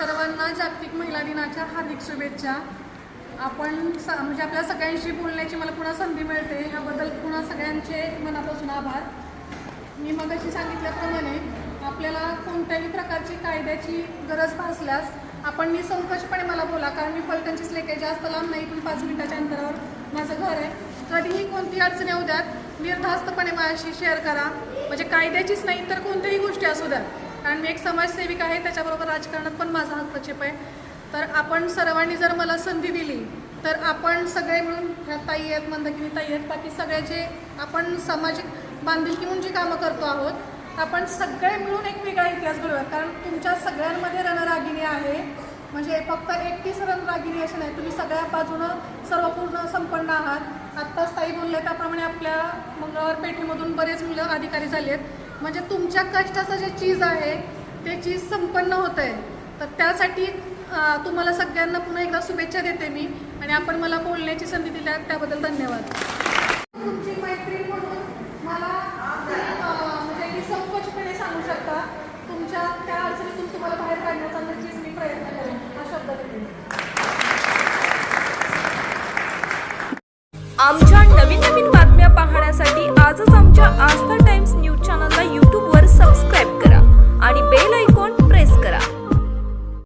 सर्वांना जागतिक महिला दिनाच्या हार्दिक शुभेच्छा. आपण स म्हणजे आपल्या सगळ्यांशी बोलण्याची मला पुन्हा संधी मिळते. ह्याबद्दल पुन्हा सगळ्यांचे मनापासून आभार. मी मगाशी सांगितल्याप्रमाणे आपल्याला कोणत्याही प्रकारची कायद्याची गरज भासल्यास आपण निसंकोचपणे मला बोला कारण मी फलटणचीच लेखे जास्त लांब नाही इथून पाच मिनिटाच्या अंतरावर माझं घर आहे. कधीही कोणतीही अडचण येऊ द्यात निर्धास्तपणे माझ्याशी शेअर करा. म्हणजे कायद्याचीच नाही तर कोणत्याही गोष्टी असू द्या कारण मी एक समाजसेविका आहे त्याच्याबरोबर राजकारणात पण माझा हस्तक्षेप आहे. तर आपण सर्वांनी जर मला संधी दिली तर आपण सगळे मिळून ह्या ताई आहेत मंदकिनी ताई आहेत बाकी सगळे जे आपण सामाजिक बांधिलकी म्हणून जी कामं करतो आहोत आपण सगळे मिळून एक वेगळा इतिहास घडूया कारण तुमच्या सगळ्यांमध्ये रणरागिणी आहे. म्हणजे फक्त एकटीच रणरागिणी अशी नाही तुम्ही सगळ्या बाजूनं सर्वपूर्ण संपन्न आहात. आत्ताच ताई बोलले त्याप्रमाणे आपल्या मंगळवार पेठेमधून बरेच मुलं अधिकारी झाले आहेत म्हणजे तुमच्या कष्टाचं जे चीज आहे ते चीज संपन्न होत आहे तर त्यासाठी तुम्हाला सगळ्यांना पुन्हा एकदा शुभेच्छा देते मी आणि आपण मला बोलण्याची संधी दिल्या त्याबद्दल धन्यवाद. तुमची मैत्री म्हणून मला अं, म्हणजे संकोचपणे सांगू शकता तुमच्या त्या अडचणीतून तुम्हाला बाहेर काढण्याचा नक्कीच मी प्रयत्न करेन हा शब्द देते आमच्या नवीन नवीन